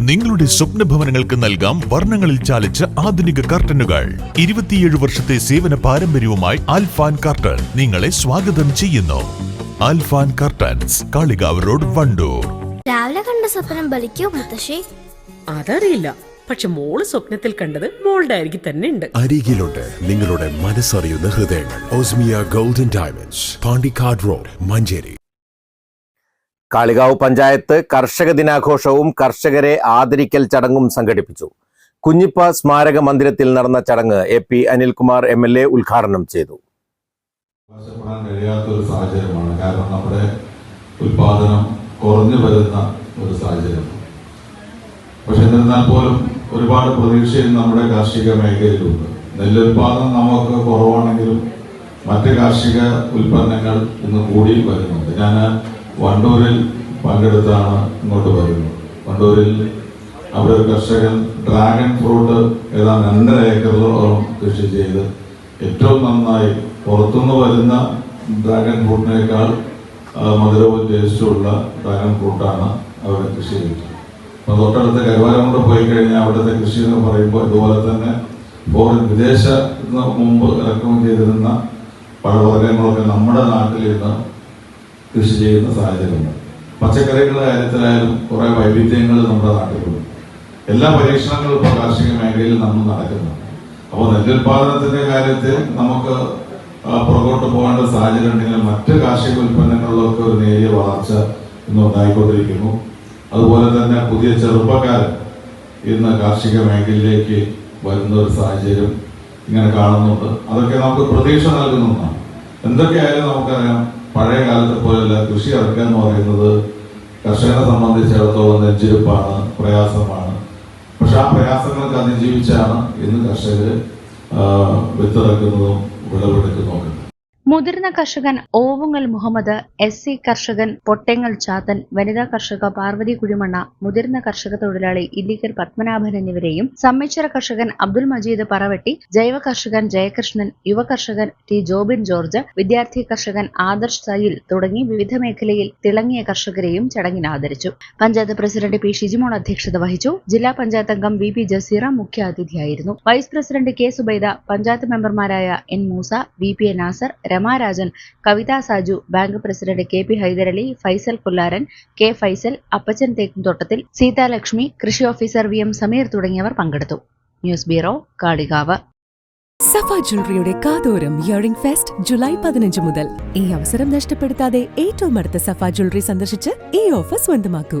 നിങ്ങളുടെ സ്വപ്ന ഭവനങ്ങൾക്ക് നൽകാം വർണങ്ങളിൽ ചാലിച്ച ആധുനിക കർട്ടനുകൾ. ഇരുപത്തിയേഴ് വർഷത്തെ സേവന പാരമ്പര്യവുമായി ആൽഫാൻ കർട്ടൻ നിങ്ങളെ സ്വാഗതം ചെയ്യുന്നു. ആൽഫാൻ കർട്ടൻസ് കാളികാവ് റോഡ് വണ്ടൂർ. രാവിലെ കണ്ട സ്വപ്നം ബലിക്കോ മുത്തശ്ശി? അതറിയില്ല. പക്ഷെ മോൾ സ്വപ്നത്തിൽ കണ്ടത് മോളുടെ അരികിൽ തന്നെ ഉണ്ട്. അരികിലുണ്ട് നിങ്ങളുടെ മനസ്സറിയുന്ന ഹൃദയങ്ങൾ. ഓസ്മിയ golden diamonds Pandikkad road Manjeri. Kalikavu panchayat കർഷക ദിനാഘോഷവും കർഷകരെ ആദരിക്കൽ ചടങ്ങും സംഘടിപ്പിച്ചു. കുഞ്ഞിപ്പ സ്മാരക മന്ദിരത്തിൽ നടന്ന ചടങ്ങ് A P Anilkumar M L A ഉദ്ഘാടനം ചെയ്തു. അവകാശപ്പെടാൻ കഴിയാത്ത ഒരു സാഹചര്യമാണ്. കാരണം നമ്മുടെ ഉൽപാദനം കുറഞ്ഞു വരുന്ന ഒരു സാഹചര്യം പക്ഷെ എന്നിരുന്നാൽ പോലും ഒരുപാട് പ്രതീക്ഷയും നമ്മുടെ കാർഷിക മേഖലയിലുണ്ട്. നെല്ലുൽപാദനം നമുക്ക് കുറവാണെങ്കിലും മറ്റ് കാർഷിക ഉൽപ്പന്നങ്ങൾ ഇന്ന് കൂടി വരുന്നുണ്ട്. ഞാൻ വണ്ടൂരിൽ പങ്കെടുത്താണ് ഇങ്ങോട്ട് വരുന്നത്. വണ്ടൂരിൽ അവിടെ ഒരു കർഷകൻ ഡ്രാഗൺ ഫ്രൂട്ട് ഏതാണ്ട് രണ്ടര ഏക്കറിലോളം കൃഷി ചെയ്ത് ഏറ്റവും നന്നായി പുറത്തുനിന്ന് വരുന്ന ഡ്രാഗൺ ഫ്രൂട്ടിനേക്കാൾ മധുരവും ടേസ്റ്റുമുള്ള ഡ്രാഗൺ ഫ്രൂട്ടാണ് അവിടെ കൃഷി ചെയ്തത്. അപ്പോൾ തൊട്ടടുത്ത കരുവാരം കൊണ്ട് പോയി കഴിഞ്ഞാൽ അവിടുത്തെ കൃഷി എന്ന് പറയുമ്പോൾ ഇതുപോലെ തന്നെ ഫോറിൻ വിദേശ മുമ്പ് ഇറക്കുമതി ചെയ്തിരുന്ന പഴവർഗങ്ങളൊക്കെ നമ്മുടെ നാട്ടിൽ ഇന്ന് കൃഷി ചെയ്യുന്ന സാഹചര്യമുണ്ട്. പച്ചക്കറികളുടെ കാര്യത്തിലായാലും കുറേ വൈവിധ്യങ്ങൾ നമ്മുടെ നാട്ടിലുണ്ട്. എല്ലാ പരീക്ഷണങ്ങളും ഇപ്പോൾ കാർഷിക മേഖലയിൽ നമ്മൾ നടക്കുന്നു. അപ്പോൾ നെല്ലുൽപാദനത്തിന്റെ കാര്യത്തിൽ നമുക്ക് പുറകോട്ട് പോകേണ്ട സാഹചര്യം ഉണ്ടെങ്കിൽ മറ്റ് കാർഷിക ഉൽപ്പന്നങ്ങളിലൊക്കെ ഒരു നേരിയ വളർച്ച ഇന്ന് ഉണ്ടായിക്കൊണ്ടിരിക്കുന്നു. അതുപോലെ തന്നെ പുതിയ ചെറുപ്പക്കാരൻ ഇന്ന് കാർഷിക മേഖലയിലേക്ക് വരുന്ന ഒരു സാഹചര്യം ഇങ്ങനെ കാണുന്നുണ്ട്. അതൊക്കെ നമുക്ക് പ്രതീക്ഷ നൽകുന്ന ഒന്നാണ്. എന്തൊക്കെയായാലും നമുക്കറിയാം പഴയ കാലത്തെ പോലെയല്ല കൃഷി ഇറക്കുക എന്ന് പറയുന്നത് കർഷകനെ സംബന്ധിച്ചിടത്തോളം നെഞ്ചിരിപ്പാണ് പ്രയാസമാണ്. പക്ഷെ ആ പ്രയാസങ്ങൾക്ക് അതിജീവിച്ചാണ് ഇന്ന് കർഷകർ വിത്തിറക്കുന്നതും വിളവെടുക്കുന്നതും ഒക്കെ. മുതിർന്ന കർഷകൻ ഓവുങ്ങൽ മുഹമ്മദ് എസ് സി കർഷകൻ പൊട്ടെങ്ങൽ ചാത്തൻ വനിതാ കർഷക പാർവതി കുഴിമണ്ണ മുതിർന്ന കർഷക തൊഴിലാളി ഇല്ലിക്കൽ പത്മനാഭൻ എന്നിവരെയും സമ്മിശ്ര കർഷകൻ അബ്ദുൽ മജീദ് പറവട്ടി ജൈവ കർഷകൻ ജയകൃഷ്ണൻ യുവ കർഷകൻ ടി ജോബിൻ ജോർജ് വിദ്യാർത്ഥി കർഷകൻ ആദർശ് സയിൽ തുടങ്ങി വിവിധ മേഖലയിൽ തിളങ്ങിയ കർഷകരെയും ചടങ്ങിൽ ആദരിച്ചു. പഞ്ചായത്ത് പ്രസിഡന്റ് പി ഷിജിമോൾ അധ്യക്ഷത വഹിച്ചു. ജില്ലാ പഞ്ചായത്ത് അംഗം V P Jaseera മുഖ്യാതിഥിയായിരുന്നു. Vice president K Subaida panchayat മെമ്പർമാരായ N Moosa V P A Nasar Ramarajan Kavitha Saju bank president K P Haidarali Faisal Kollaran K Faisal Appachan Thekkumthottathil Seethalakshmi കൃഷി ഓഫീസർ വി എം സമീർ തുടങ്ങിയവർ പങ്കെടുത്തു. News bureau Kalikavu. സഫ ജ്വല്ലറിയുടെ കാതോരം earring fest July പതിനഞ്ച് മുതൽ. ഈ അവസരം നഷ്ടപ്പെടുത്താതെ ഏറ്റവും അടുത്ത സഫ ജ്വല്ലറി സന്ദർശിച്ച് ഈ ഓഫർ സ്വന്തമാക്കൂ.